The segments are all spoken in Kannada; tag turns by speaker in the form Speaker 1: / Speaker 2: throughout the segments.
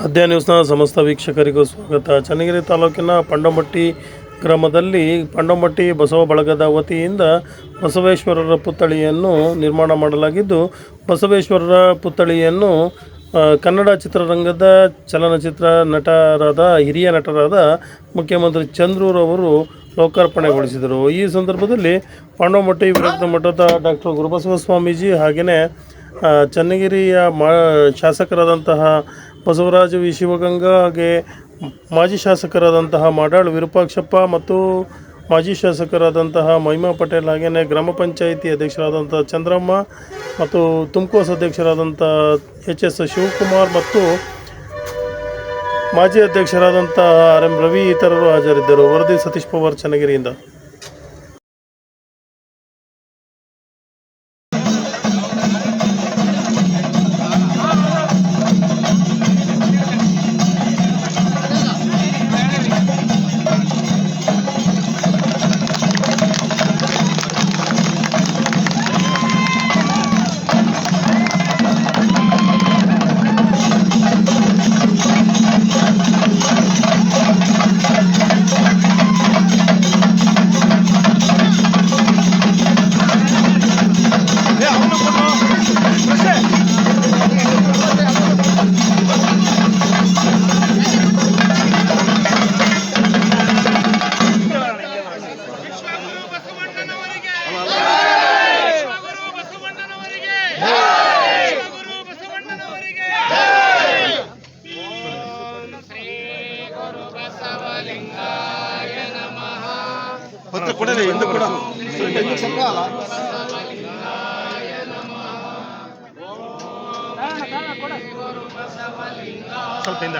Speaker 1: ಆದ್ಯ ನ್ಯೂಸ್ನ ಸಮಸ್ತ ವೀಕ್ಷಕರಿಗೂ ಸ್ವಾಗತ. ಚನ್ನಗಿರಿ ತಾಲೂಕಿನ ಪಂಡಮಟ್ಟಿ ಗ್ರಾಮದಲ್ಲಿ ಪಂಡಮಟ್ಟಿ ಬಸವ ಬಳಗದ ವತಿಯಿಂದ ಬಸವೇಶ್ವರರ ಪುತ್ಥಳಿಯನ್ನು ನಿರ್ಮಾಣ ಮಾಡಲಾಗಿದ್ದು, ಬಸವೇಶ್ವರರ ಪುತ್ಥಳಿಯನ್ನು ಕನ್ನಡ ಚಿತ್ರರಂಗದ ಚಲನಚಿತ್ರ ನಟರಾದ, ಹಿರಿಯ ನಟರಾದ ಮುಖ್ಯಮಂತ್ರಿ ಚಂದ್ರೂರವರು ಲೋಕಾರ್ಪಣೆಗೊಳಿಸಿದರು. ಈ ಸಂದರ್ಭದಲ್ಲಿ ಪಾಂಡವಮಟ್ಟಿ ವಿರಕ್ತ ಮಠದ ಡಾಕ್ಟರ್ ಗುರುಬಸವ ಸ್ವಾಮೀಜಿ ಹಾಗೆಯೇ ಚನ್ನಗಿರಿಯ ಮಾ, ಶಾಸಕರಾದಂತಹ ಬಸವರಾಜ ವಿ. ಶಿವಗಂಗಾ ಹಾಗೆ ಮಾಜಿ ಶಾಸಕರಾದಂತಹ ಮಾಡಾಳ್ ವಿರೂಪಾಕ್ಷಪ್ಪ ಮತ್ತು ಮಾಜಿ ಶಾಸಕರಾದಂತಹ ಮಹಿಮಾ ಪಟೇಲ್ ಹಾಗೆಯೇ ಗ್ರಾಮ ಪಂಚಾಯಿತಿ ಅಧ್ಯಕ್ಷರಾದಂಥ ಚಂದ್ರಮ್ಮ ಮತ್ತು ತುಮಕೋಸ್ ಅಧ್ಯಕ್ಷರಾದಂಥ ಎಚ್ ಎಸ್ ಶಿವಕುಮಾರ್ ಮತ್ತು ಮಾಜಿ ಅಧ್ಯಕ್ಷರಾದಂಥ ಆರ್ ಎಂ ರವಿ ಇತರರು ಹಾಜರಿದ್ದರು. ವರದಿ ಸತೀಶ್ ಪವಾರ್ ಚನ್ನಗಿರಿಯಿಂದ.
Speaker 2: ಬಸವಲಿಂಗಾಯ ನಮಃ
Speaker 3: ಹೊತ್ತು ಕೊಡಲಿ ಎಂದು ಕೊಡ ಸ್ವಲ್ಪ ಹಿಂದೆ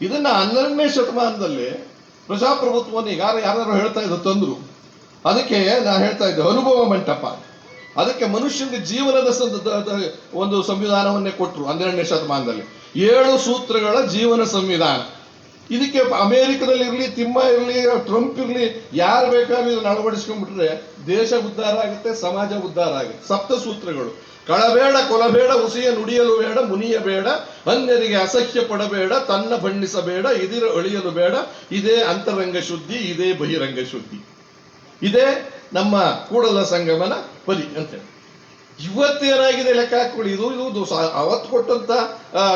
Speaker 4: ಇದನ್ನ ಹನ್ನೆರಡನೇ ಶತಮಾನದಲ್ಲಿ ಪ್ರಜಾಪ್ರಭುತ್ವವನ್ನು ಯಾರು ಯಾರು ಹೇಳ್ತಾ ಇದ್ರು ತಂದ್ರು. ಅದಕ್ಕೆ ನಾನು ಹೇಳ್ತಾ ಇದ್ದೆ ಅನುಭವ ಮಂಟಪ. ಅದಕ್ಕೆ ಮನುಷ್ಯನಿಗೆ ಜೀವನದ ಒಂದು ಸಂವಿಧಾನವನ್ನೇ ಕೊಟ್ಟರು ಹನ್ನೆರಡನೇ ಶತಮಾನದಲ್ಲಿ. ಏಳು ಸೂತ್ರಗಳ ಜೀವನ ಸಂವಿಧಾನ. ಇದಕ್ಕೆ ಅಮೆರಿಕದಲ್ಲಿ ಇರಲಿ, ತಿಮ್ಮ ಇರಲಿ, ಟ್ರಂಪ್ ಇರಲಿ, ಯಾರು ಬೇಕಾದ್ರೂ ಇದನ್ನು ಅಳವಡಿಸ್ಕೊಂಡ್ಬಿಟ್ರೆ ದೇಶ ಉದ್ಧಾರ ಆಗುತ್ತೆ, ಸಮಾಜ ಉದ್ಧಾರ ಆಗುತ್ತೆ. ಸಪ್ತ ಸೂತ್ರಗಳು. ಕಳಬೇಡ, ಕೊಲಬೇಡ ಉಸಿಯ ನುಡಿಯಲು ಬೇಡ, ಮುನಿಯ ಬೇಡ, ಅನ್ಯರಿಗೆ ಅಸಹ್ಯ ಪಡಬೇಡ, ತನ್ನ ಬಣ್ಣಿಸಬೇಡ, ಇದಿರ ಅಳಿಯಲು ಬೇಡ, ಇದೇ ಅಂತರಂಗ ಶುದ್ಧಿ, ಇದೇ ಬಹಿರಂಗ ಶುದ್ಧಿ. ಇದೇ, ನಮ್ಮ ಕೂಡಲ ಸಂಗಮನ ಬಲಿ ಅಂತೇಳಿ ಇವತ್ತೇನಾಗಿದೆ ಲೆಕ್ಕ ಹಾಕೊಳ್ಳಿ ಇದು ಇದು ಅವತ್ತು ಕೊಟ್ಟಂತ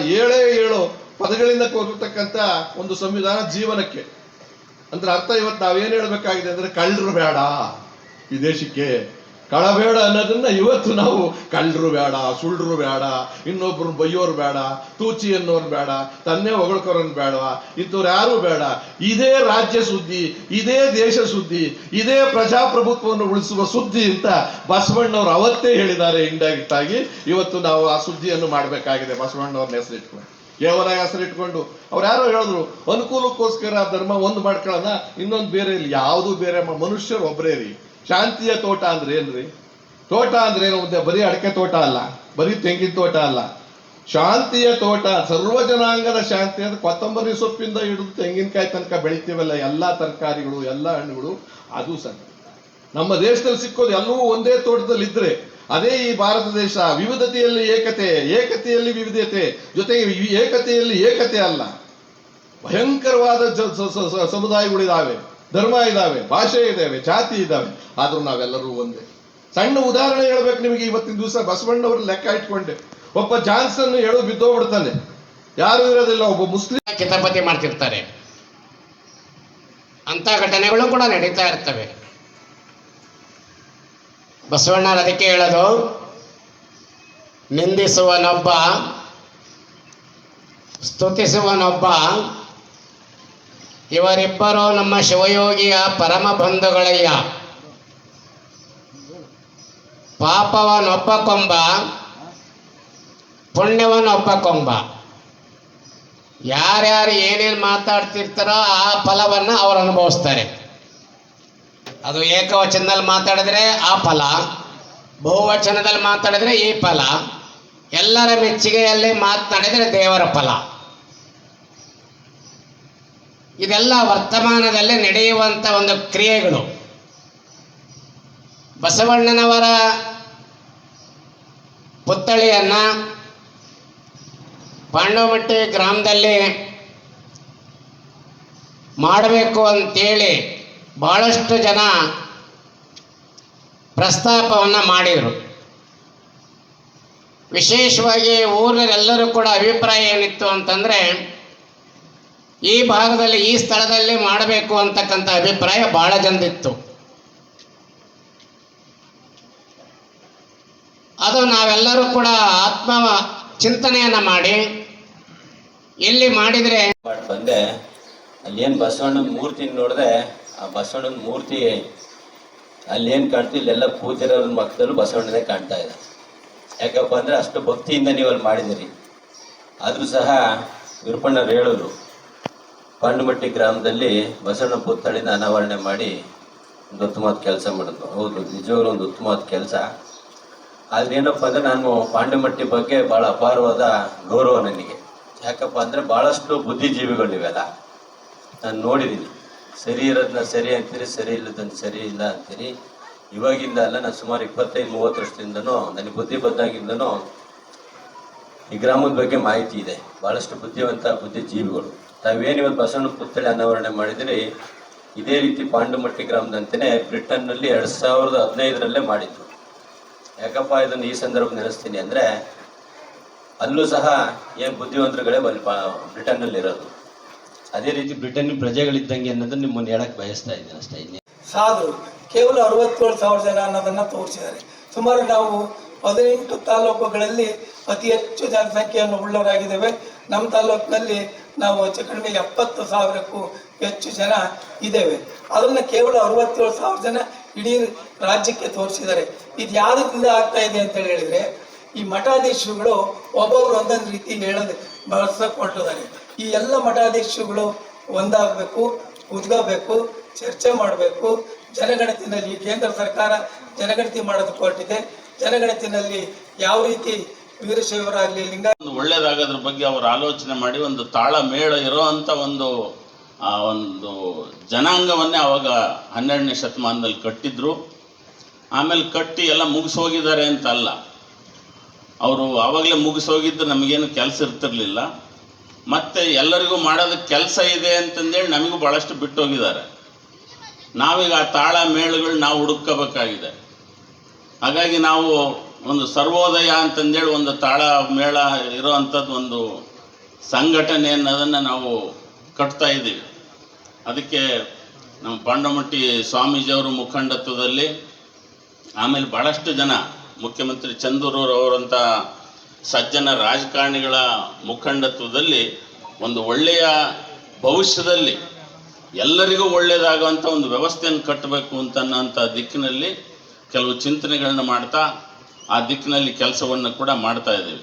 Speaker 4: ಏಳೇ ಏಳು ಪದಗಳಿಂದ ಕೋರ್ತಕ್ಕಂತ ಒಂದು ಸಂವಿಧಾನ ಜೀವನಕ್ಕೆ. ಅಂದ್ರೆ ಅರ್ಥ ಇವತ್ತು ನಾವೇನು ಹೇಳಬೇಕಾಗಿದೆ ಅಂದ್ರೆ ಕಳ್ಳರು ಬೇಡ. ಈ ದೇಶಕ್ಕೆ ಕಳಬೇಡ ಅನ್ನೋದನ್ನ ಇವತ್ತು ನಾವು ಕಳ್ಳರು ಬೇಡ, ಸುಳ್ಳರು ಬೇಡ, ಇನ್ನೊಬ್ರು ಬೈಯೋರು ಬೇಡ, ತೂಚಿ ಅನ್ನೋರು ಬೇಡ, ತನ್ನೇ ಹೊಗಳ್ಕೊರೋನ್ ಬೇಡ, ಇಂಥವ್ರು ಯಾರು ಬೇಡ. ಇದೇ ರಾಜ್ಯ ಸುದ್ದಿ, ಇದೇ ದೇಶ ಸುದ್ದಿ, ಇದೇ ಪ್ರಜಾಪ್ರಭುತ್ವವನ್ನು ಉಳಿಸುವ ಸುದ್ದಿ ಅಂತ ಬಸವಣ್ಣವ್ರು ಅವತ್ತೇ ಹೇಳಿದ್ದಾರೆ ಇಂಡೈರೆಕ್ಟ್ ಆಗಿ ಇವತ್ತು ನಾವು ಆ ಸುದ್ದಿಯನ್ನು ಮಾಡಬೇಕಾಗಿದೆ. ಬಸವಣ್ಣವ್ರನ್ನ ಹೆಸರಿಟ್ಕೊಂಡು. ಕೇವಲ ಹೆಸರಿಟ್ಕೊಂಡು. ಅವ್ರು ಯಾರೋ ಹೇಳಿದ್ರು, ಅನುಕೂಲಕ್ಕೋಸ್ಕರ ಧರ್ಮ ಒಂದು ಮಾಡ್ಕೊಳ್ಳೋಣ, ಇನ್ನೊಂದು ಬೇರೆ ಇಲ್ಲಿ. ಯಾವುದು ಬೇರೆ ಮನುಷ್ಯರು ಒಬ್ಬರೇ ರೀ. ಶಾಂತಿಯ ತೋಟ ಅಂದ್ರೆ ಏನ್ರಿ? ತೋಟ ಅಂದ್ರೆ ಏನು? ಮತ್ತೆ ಬರೀ ಅಡಕೆ ತೋಟ ಅಲ್ಲ. ಬರೀ ತೆಂಗಿನ ತೋಟ ಅಲ್ಲ. ಶಾಂತಿಯ ತೋಟ ಸರ್ವ ಜನಾಂಗದ ಶಾಂತಿ ಅಂದ್ರೆ ಕೊತ್ತಂಬರಿ ಸೊಪ್ಪಿಂದ ಹಿಡಿದು ತೆಂಗಿನಕಾಯಿ ತನಕ ಬೆಳಿತೀವಲ್ಲ ಎಲ್ಲಾ ತರಕಾರಿಗಳು, ಎಲ್ಲಾ ಹಣ್ಣುಗಳು, ಅದು ಸಣ್ಣ ನಮ್ಮ ದೇಶದಲ್ಲಿ ಸಿಕ್ಕೋದು ಎಲ್ಲವೂ ಒಂದೇ ತೋಟದಲ್ಲಿ ಇದ್ರೆ, ಅದೇ ಈ ಭಾರತ ದೇಶ, ವಿವಿಧತೆಯಲ್ಲಿ ಏಕತೆ, ಏಕತೆಯಲ್ಲಿ ವಿವಿಧತೆ, ಜೊತೆಗೆ ಏಕತೆಯಲ್ಲಿ ಏಕತೆ ಅಲ್ಲ. ಭಯಂಕರವಾದ ಜ- ಧರ್ಮ ಇದ್ದಾವೆ ಭಾಷೆ ಇದ್ದಾವೆ ಜಾತಿ ಇದ್ದಾವೆ ಆದರೂ ನಾವೆಲ್ಲರೂ ಒಂದೇ. ಸಣ್ಣ ಉದಾಹರಣೆ ಹೇಳ್ಬೇಕು ನಿಮಗೆ, ಇವತ್ತಿನ ದಿವಸ ಬಸವಣ್ಣವ್ರ ಲೆಕ್ಕ ಇಟ್ಕೊಂಡೆ. ಒಬ್ಬ ಜಾನ್ಸನ್ ಹೇಳು ಬಿದ್ದೋಗ್ಬಿಡ್ತಾನೆ ಯಾರು ಇರೋದಿಲ್ಲ, ಒಬ್ಬ ಮುಸ್ಲಿಂ.
Speaker 2: ಚಿತ್ರಪತಿ ಮಾಡ್ತಿರ್ತಾರೆ. ಅಂತ ಘಟನೆಗಳು ಕೂಡ ನಡೀತಾ ಇರ್ತವೆ. ಬಸವಣ್ಣರು ಅದಕ್ಕೆ ಹೇಳೋದು, ನಿಂದಿಸುವನೊಬ್ಬ, ಸ್ತುತಿಸುವನೊಬ್ಬ ಇವರಿಬ್ಬರು ನಮ್ಮ ಶಿವಯೋಗಿಯ ಪರಮ ಬಂಧುಗಳಯ್ಯ. ಪಾಪವನ್ನೊಪ್ಪ ಕೊಂಬ ಪುಣ್ಯವನೊಬ್ಬ ಕೊಂಬ ಯಾರ್ಯಾರು ಏನೇನು ಮಾತಾಡ್ತಿರ್ತಾರೋ ಆ ಫಲವನ್ನು ಅವ್ರು ಅನುಭವಿಸ್ತಾರೆ. ಅದು ಏಕವಚನದಲ್ಲಿ ಮಾತಾಡಿದ್ರೆ ಆ ಫಲ, ಬಹುವಚನದಲ್ಲಿ ಮಾತಾಡಿದ್ರೆ ಈ ಫಲ. ಎಲ್ಲರ ಮೆಚ್ಚುಗೆಯಲ್ಲಿ ಮಾತನಾಡಿದರೆ ದೇವರ ಫಲ. ಇದೆಲ್ಲ ವರ್ತಮಾನದಲ್ಲಿ ನಡೆಯುವಂಥ ಒಂದು ಕ್ರಿಯೆಗಳು. ಬಸವಣ್ಣನವರ ಪುತ್ಥಳಿಯನ್ನು ಪಾಂಡವಮಟ್ಟಿ ಗ್ರಾಮದಲ್ಲಿ ಮಾಡಬೇಕು ಅಂತೇಳಿ ಭಾಳಷ್ಟು ಜನ ಪ್ರಸ್ತಾಪವನ್ನು ಮಾಡಿದರು. ವಿಶೇಷವಾಗಿ ಊರಿನಲ್ಲೆಲ್ಲರೂ ಕೂಡ ಅಭಿಪ್ರಾಯ ಏನಿತ್ತು ಅಂತಂದರೆ ಈ ಭಾಗದಲ್ಲಿ, ಈ ಸ್ಥಳದಲ್ಲಿ ಮಾಡಬೇಕು ಅಂತಕ್ಕಂಥ ಅಭಿಪ್ರಾಯ ಬಹಳ ಜನದಿತ್ತು ಅದು ನಾವೆಲ್ಲರೂ ಕೂಡ ಆತ್ಮ ಚಿಂತನೆಯನ್ನ ಮಾಡಿ, ಎಲ್ಲಿ ಮಾಡಿದ್ರೆ
Speaker 5: ಬಂದೆ. ಬಂದೆ ಅಲ್ಲೇನು ಬಸವಣ್ಣನ ಮೂರ್ತಿ ನೋಡಿದೆ, ಆ ಬಸವಣ್ಣನ ಮೂರ್ತಿ ಅಲ್ಲೇನು ಕಾಣ್ತು ಇಲ್ಲೆಲ್ಲ ಪೂಜೆ ಮಕ್ಕಳು ಬಸವಣ್ಣನೇ ಕಾಣ್ತಾ ಇದೆ ಯಾಕಪ್ಪ ಅಂದ್ರೆ ಅಷ್ಟು ಭಕ್ತಿಯಿಂದ ನೀವು ಅಲ್ಲಿ ಮಾಡಿದಿರಿ ಆದರೂ ಸಹ ವಿರುಪಣ್ಣರು ಹೇಳಿದ್ರು ಪಾಂಡುಮಟ್ಟಿ ಗ್ರಾಮದಲ್ಲಿ ಬಸವಣ್ಣ ಪುತ್ಥಳಿನ ಅನಾವರಣೆ ಮಾಡಿ ಒಂದು ಉತ್ತಮವಾದ ಕೆಲಸ ಮಾಡಿದ್ರು. ಹೌದು, ನಿಜವಾಗ್ಲೂ ಒಂದು ಉತ್ತಮವಾದ ಕೆಲಸ. ಆದ್ರೆ ಏನಪ್ಪ ಅಂದ್ರೆ ನಾನು ಪಾಂಡುಮಟ್ಟಿ ಬಗ್ಗೆ ಬಹಳ ಅಪಾರವಾದ ಗೌರವ ನನಗೆ. ಯಾಕಪ್ಪ ಅಂದ್ರೆ ಬಹಳಷ್ಟು ಬುದ್ಧಿಜೀವಿಗಳಿವೆಲ್ಲ ನಾನು ನೋಡಿದ್ದೀನಿ ಸರಿ ಇರೋದನ್ನ ಸರಿ ಅಂತೀರಿ, ಸರಿ ಇಲ್ಲದನ್ನ ಸರಿ ಇಲ್ಲ ಅಂತೀರಿ. ಇವಾಗಿಂದ ಅಲ್ಲ, ನಾನು ಸುಮಾರು ಇಪ್ಪತ್ತೈದು, ಮೂವತ್ತು ವರ್ಷದಿಂದನೂ ನನಗೆ ಬುದ್ಧಿ ಈ ಗ್ರಾಮದ ಬಗ್ಗೆ ಮಾಹಿತಿ ಇದೆ. ಬಹಳಷ್ಟು ಬುದ್ಧಿವಂತ ಬುದ್ಧಿಜೀವಿಗಳು. ತಾವೇನು ಇವತ್ತು ಬಸವಣ್ಣ ಪುತ್ಥಳಿ ಅನಾವರಣೆ ಮಾಡಿದ್ರಿ, ಇದೇ ರೀತಿ ಪಾಂಡುಮಟ್ಟಿ ಗ್ರಾಮದಂತೆಯೇ ಬ್ರಿಟನ್ನಲ್ಲಿ ಎರಡು ಸಾವಿರದ ಹದಿನೈದರಲ್ಲೇ ಮಾಡಿದ್ರು. ಯಾಕಪ್ಪ ಇದನ್ನು ಈ ಸಂದರ್ಭ ನೆನೆಸ್ತೀನಿ ಅಂದರೆ, ಅಲ್ಲೂ ಸಹ ಏನ್ ಬುದ್ಧಿವಂತರುಗಳೇ ಬ್ರಿಟನ್ನಲ್ಲಿ ಬ್ರಿಟನ್ನಲ್ಲಿ ಇರೋದು. ಅದೇ ರೀತಿ ಬ್ರಿಟನ್ ಪ್ರಜೆಗಳಿದ್ದಂಗೆ ಅನ್ನೋದನ್ನ ನಿಮ್ಮನ್ನು ಹೇಳಕ್ಕೆ ಬಯಸ್ತಾ ಇದ್ದೀನಿ ಅಷ್ಟೇ
Speaker 6: ಸಾಧು, ಕೇವಲ ಅರವತ್ತೇಳು ಸಾವಿರ ಜನ ಅನ್ನೋದನ್ನ ತೋರಿಸಿದ್ದಾರೆ. ಸುಮಾರು ನಾವು ಹದಿನೆಂಟು ತಾಲೂಕುಗಳಲ್ಲಿ ಅತಿ ಹೆಚ್ಚು ಜನಸಂಖ್ಯೆಯನ್ನು ಉಳ್ಳವರಾಗಿದ್ದೇವೆ. ನಮ್ಮ ತಾಲೂಕಿನಲ್ಲಿ ನಾವು ಹೆಚ್ಚು ಕಡಿಮೆ ಎಪ್ಪತ್ತು ಸಾವಿರಕ್ಕೂ ಹೆಚ್ಚು ಜನ ಇದ್ದೇವೆ. ಅದನ್ನು ಕೇವಲ ಅರವತ್ತೇಳು ಸಾವಿರ ಜನ ಇಡೀ ರಾಜ್ಯಕ್ಕೆ ತೋರಿಸಿದ್ದಾರೆ. ಇದು ಯಾವುದರಿಂದ ಆಗ್ತಾ ಇದೆ ಅಂತ ಹೇಳಿದ್ರೆ, ಈ ಮಠಾಧೀಶರುಗಳು ಒಬ್ಬೊಬ್ರು ಒಂದೊಂದು ರೀತಿ ಹೇಳೋದು ಬಳಸಕೊಟ್ಟಿದ್ದಾರೆ ಈ ಎಲ್ಲ ಮಠಾಧೀಶರುಗಳು ಒಂದಾಗಬೇಕು, ಉದ್ಗಬೇಕು, ಚರ್ಚೆ ಮಾಡಬೇಕು. ಜನಗಣತಿನಲ್ಲಿ ಕೇಂದ್ರ ಸರ್ಕಾರ ಜನಗಣತಿ ಮಾಡೋದು ಕೊಟ್ಟಿದೆ. ಜನಗಣತಿನಲ್ಲಿ ಯಾವ ರೀತಿ ವೀರಶೈವರಾಗಲಿ, ಲಿಂಗ
Speaker 7: ಒಳ್ಳೇದಾಗೋದ್ರ ಬಗ್ಗೆ ಅವರು ಆಲೋಚನೆ ಮಾಡಿ ಒಂದು ತಾಳ ಮೇಳ ಇರೋ ಅಂಥ ಒಂದು, ಆ, ಒಂದು ಜನಾಂಗವನ್ನೇ ಅವಾಗ ಹನ್ನೆರಡನೇ ಶತಮಾನದಲ್ಲಿ ಕಟ್ಟಿದ್ರು. ಆಮೇಲೆ ಕಟ್ಟಿ ಎಲ್ಲ ಮುಗಿಸೋಗಿದ್ದಾರೆ ಅಂತ ಅಲ್ಲ. ಅವರು ಆವಾಗಲೇ ಮುಗಿಸೋಗಿದ್ದು ನಮಗೇನು ಕೆಲಸ ಇರ್ತಿರ್ಲಿಲ್ಲ. ಮತ್ತೆ ಎಲ್ಲರಿಗೂ ಮಾಡೋದಕ್ಕೆ ಕೆಲಸ ಇದೆ ಅಂತಂದೇಳಿ ನಮಗೂ ಭಾಳಷ್ಟು ಬಿಟ್ಟೋಗಿದ್ದಾರೆ. ನಾವೀಗ ಆ ತಾಳ ಮೇಳಗಳು ನಾವು ಹುಡುಕಬೇಕಾಗಿದೆ ಹಾಗಾಗಿ ನಾವು ಒಂದು ಸರ್ವೋದಯ ಅಂತಂದೇಳಿ ಒಂದು ತಾಳ ಮೇಳ ಇರೋ ಒಂದು ಸಂಘಟನೆ ಅನ್ನೋದನ್ನು ನಾವು ಕಟ್ತಾ ಇದ್ದೀವಿ. ಅದಕ್ಕೆ ನಮ್ಮ ಪಾಂಡಮಟ್ಟಿ ಸ್ವಾಮೀಜಿಯವರು ಮುಖಂಡತ್ವದಲ್ಲಿ ಆಮೇಲೆ ಭಾಳಷ್ಟು ಜನ ಮುಖ್ಯಮಂತ್ರಿ ಚಂದೂರವರಂಥ ಸಜ್ಜನ ರಾಜಕಾರಣಿಗಳ ಮುಖಂಡತ್ವದಲ್ಲಿ ಒಂದು ಒಳ್ಳೆಯ ಭವಿಷ್ಯದಲ್ಲಿ ಎಲ್ಲರಿಗೂ ಒಳ್ಳೆಯದಾಗುವಂಥ ಒಂದು ವ್ಯವಸ್ಥೆಯನ್ನು ಕಟ್ಟಬೇಕು ಅಂತ ದಿಕ್ಕಿನಲ್ಲಿ ಕೆಲವು ಚಿಂತನೆಗಳನ್ನ ಮಾಡ್ತಾ ಆ ದಿಕ್ಕಿನಲ್ಲಿ ಕೆಲಸವನ್ನು ಕೂಡ ಮಾಡ್ತಾ ಇದ್ದೀವಿ.